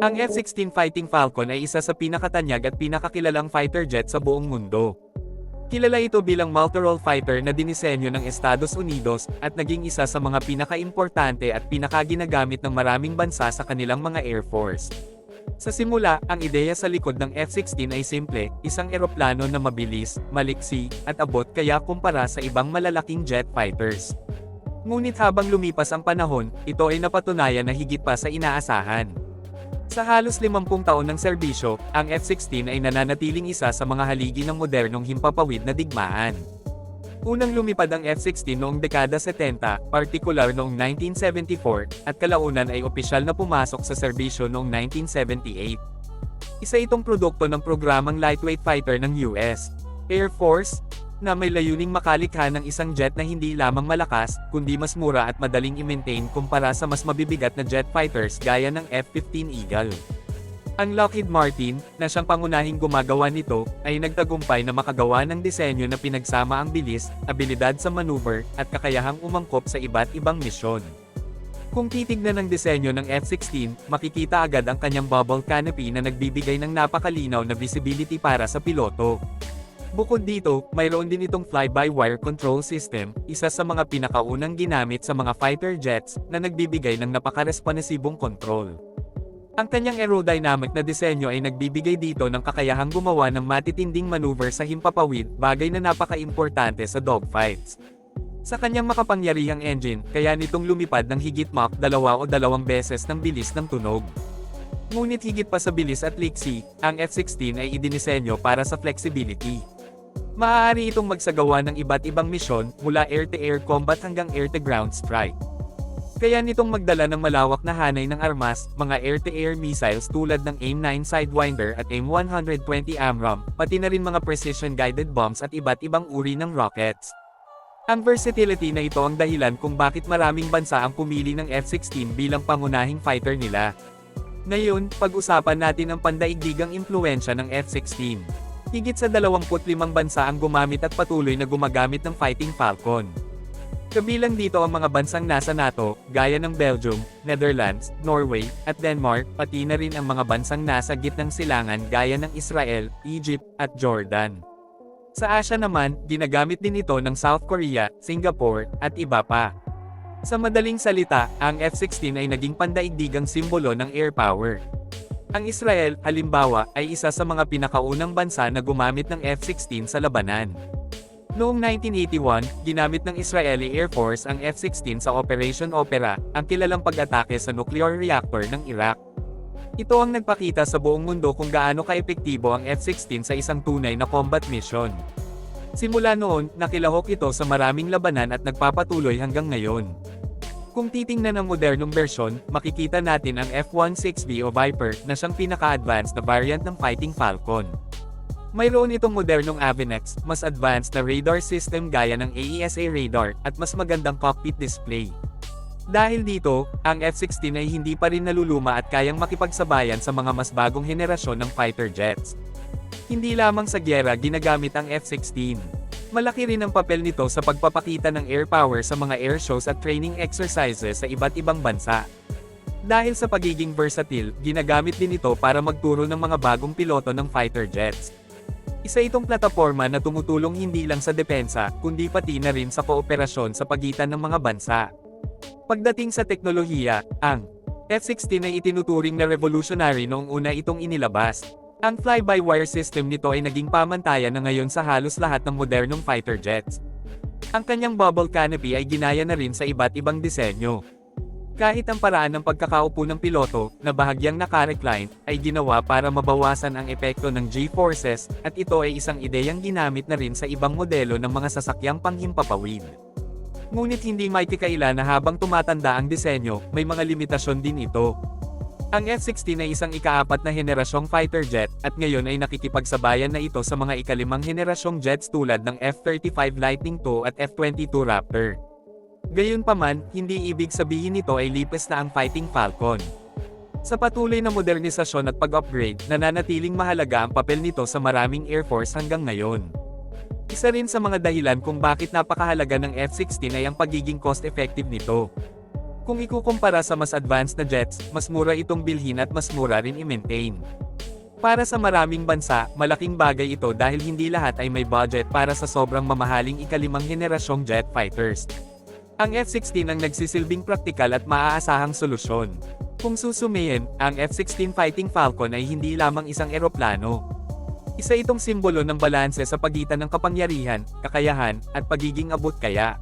Ang F-16 Fighting Falcon ay isa sa pinakatanyag at pinakakilalang fighter jet sa buong mundo. Kilala ito bilang multi-role fighter na dinisenyo ng Estados Unidos at naging isa sa mga pinakaimportante at pinakaginagamit ng maraming bansa sa kanilang mga Air Force. Sa simula, ang ideya sa likod ng F-16 ay simple, isang eroplano na mabilis, maliksi, at abot kaya kumpara sa ibang malalaking jet fighters. Ngunit habang lumipas ang panahon, ito ay napatunayan na higit pa sa inaasahan. Sa halos 50 taon ng serbisyo, ang F-16 ay nananatiling isa sa mga haligi ng modernong himpapawid na digmaan. Unang lumipad ang F-16 noong dekada 70, partikular noong 1974, at kalaunan ay opisyal na pumasok sa serbisyo noong 1978. Isa itong produkto ng programang lightweight fighter ng US Air Force, na may layuning makalikha ng isang jet na hindi lamang malakas, kundi mas mura at madaling i-maintain kumpara sa mas mabibigat na jet fighters gaya ng F-15 Eagle. Ang Lockheed Martin, na siyang pangunahing gumagawa nito, ay nagtagumpay na makagawa ng disenyo na pinagsama ang bilis, abilidad sa maneuver, at kakayahang umangkop sa iba't ibang misyon. Kung titignan ang disenyo ng F-16, makikita agad ang kanyang bubble canopy na nagbibigay ng napakalinaw na visibility para sa piloto. Bukod dito, mayroon din itong fly-by-wire control system, isa sa mga pinakaunang ginamit sa mga fighter jets, na nagbibigay ng napaka-responsibong control. Ang kanyang aerodynamic na disenyo ay nagbibigay dito ng kakayahang gumawa ng matitinding maneuver sa himpapawid, bagay na napaka-importante sa dogfights. Sa kanyang makapangyarihang engine, kaya nitong lumipad ng higit Mach dalawa o dalawang beses ng bilis ng tunog. Ngunit higit pa sa bilis at liksi, ang F-16 ay idinisenyo para sa flexibility. Maaari itong magsagawa ng iba't ibang misyon, mula air-to-air combat hanggang air-to-ground strike. Kaya nitong magdala ng malawak na hanay ng armas, mga air-to-air missiles tulad ng AIM-9 Sidewinder at AIM-120 AMRAAM, pati na rin mga precision-guided bombs at iba't ibang uri ng rockets. Ang versatility na ito ang dahilan kung bakit maraming bansa ang pumili ng F-16 bilang pangunahing fighter nila. Ngayon, pag-usapan natin ang pandaigdigang impluensya ng F-16. Higit sa 25 bansa ang gumamit at patuloy na gumagamit ng Fighting Falcon. Kabilang dito ang mga bansang nasa NATO, gaya ng Belgium, Netherlands, Norway, at Denmark, pati na rin ang mga bansang nasa gitnang silangan gaya ng Israel, Egypt, at Jordan. Sa Asia naman, ginagamit din ito ng South Korea, Singapore, at iba pa. Sa madaling salita, ang F-16 ay naging pandaigdigang simbolo ng air power. Ang Israel, halimbawa, ay isa sa mga pinakaunang bansa na gumamit ng F-16 sa labanan. Noong 1981, ginamit ng Israeli Air Force ang F-16 sa Operation Opera, ang kilalang pag-atake sa nuclear reactor ng Iraq. Ito ang nagpakita sa buong mundo kung gaano kaepektibo ang F-16 sa isang tunay na combat mission. Simula noon, nakilahok ito sa maraming labanan at nagpapatuloy hanggang ngayon. Kung titingnan ang modernong bersyon, makikita natin ang F-16V o Viper na siyang pinaka-advanced na variant ng Fighting Falcon. Mayroon itong modernong Avenex, mas advanced na radar system gaya ng AESA radar, at mas magandang cockpit display. Dahil dito, ang F-16 ay hindi pa rin naluluma at kayang makipagsabayan sa mga mas bagong henerasyon ng fighter jets. Hindi lamang sa gyera ginagamit ang F-16. Malaki rin ang papel nito sa pagpapakita ng air power sa mga air shows at training exercises sa iba't ibang bansa. Dahil sa pagiging versatile, ginagamit din ito para magturo ng mga bagong piloto ng fighter jets. Isa itong plataforma na tumutulong hindi lang sa depensa, kundi pati na rin sa kooperasyon sa pagitan ng mga bansa. Pagdating sa teknolohiya, ang F-16 ay itinuturing na revolutionary noong una itong inilabas. Ang fly-by-wire system nito ay naging pamantayan na ngayon sa halos lahat ng modernong fighter jets. Ang kanyang bubble canopy ay ginaya na rin sa iba't ibang disenyo. Kahit ang paraan ng pagkakaupo ng piloto, na bahagyang naka-recline, ay ginawa para mabawasan ang epekto ng G-forces, at ito ay isang ideyang ginamit na rin sa ibang modelo ng mga sasakyang panghimpapawid. Ngunit hindi maitikaila na habang tumatanda ang disenyo, may mga limitasyon din ito. Ang F-16 ay isang ikaapat na henerasyong fighter jet, at ngayon ay nakikipagsabayan na ito sa mga ikalimang henerasyong jets tulad ng F-35 Lightning II at F-22 Raptor. Gayunpaman, hindi ibig sabihin nito ay lipas na ang Fighting Falcon. Sa patuloy na modernisasyon at pag-upgrade, nananatiling mahalaga ang papel nito sa maraming Air Force hanggang ngayon. Isa rin sa mga dahilan kung bakit napakahalaga ng F-16 ay ang pagiging cost-effective nito. Kung ikukumpara sa mas advanced na jets, mas mura itong bilhin at mas mura rin i-maintain. Para sa maraming bansa, malaking bagay ito dahil hindi lahat ay may budget para sa sobrang mamahaling ikalimang henerasyong jet fighters. Ang F-16 ang nagsisilbing praktikal at maaasahang solusyon. Kung susumayin, ang F-16 Fighting Falcon ay hindi lamang isang eroplano. Isa itong simbolo ng balanse sa pagitan ng kapangyarihan, kakayahan, at pagiging abot kaya.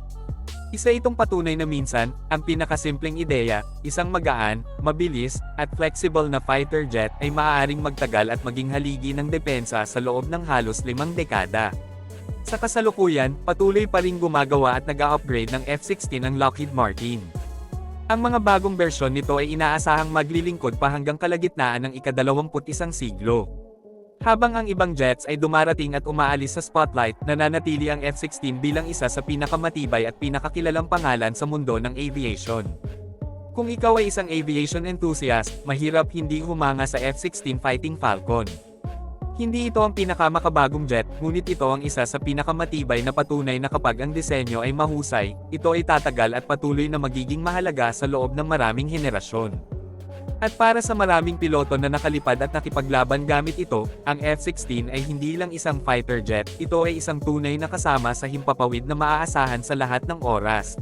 Isa itong patunay na minsan, ang pinakasimpleng ideya, isang magaan, mabilis, at flexible na fighter jet ay maaaring magtagal at maging haligi ng depensa sa loob ng halos limang dekada. Sa kasalukuyan, patuloy pa rin gumagawa at nag-upgrade ng F-16 ang Lockheed Martin. Ang mga bagong bersyon nito ay inaasahang maglilingkod pa hanggang kalagitnaan ng ikadalawamput-isang siglo. Habang ang ibang jets ay dumarating at umaalis sa spotlight, nananatili ang F-16 bilang isa sa pinakamatibay at pinakakilalang pangalan sa mundo ng aviation. Kung ikaw ay isang aviation enthusiast, mahirap hindi humanga sa F-16 Fighting Falcon. Hindi ito ang pinakamakabagong jet, ngunit ito ang isa sa pinakamatibay na patunay na kapag ang disenyo ay mahusay, ito ay tatagal at patuloy na magiging mahalaga sa loob ng maraming henerasyon. At para sa maraming piloto na nakalipad at nakipaglaban gamit ito, ang F-16 ay hindi lang isang fighter jet, ito ay isang tunay na kasama sa himpapawid na maaasahan sa lahat ng oras.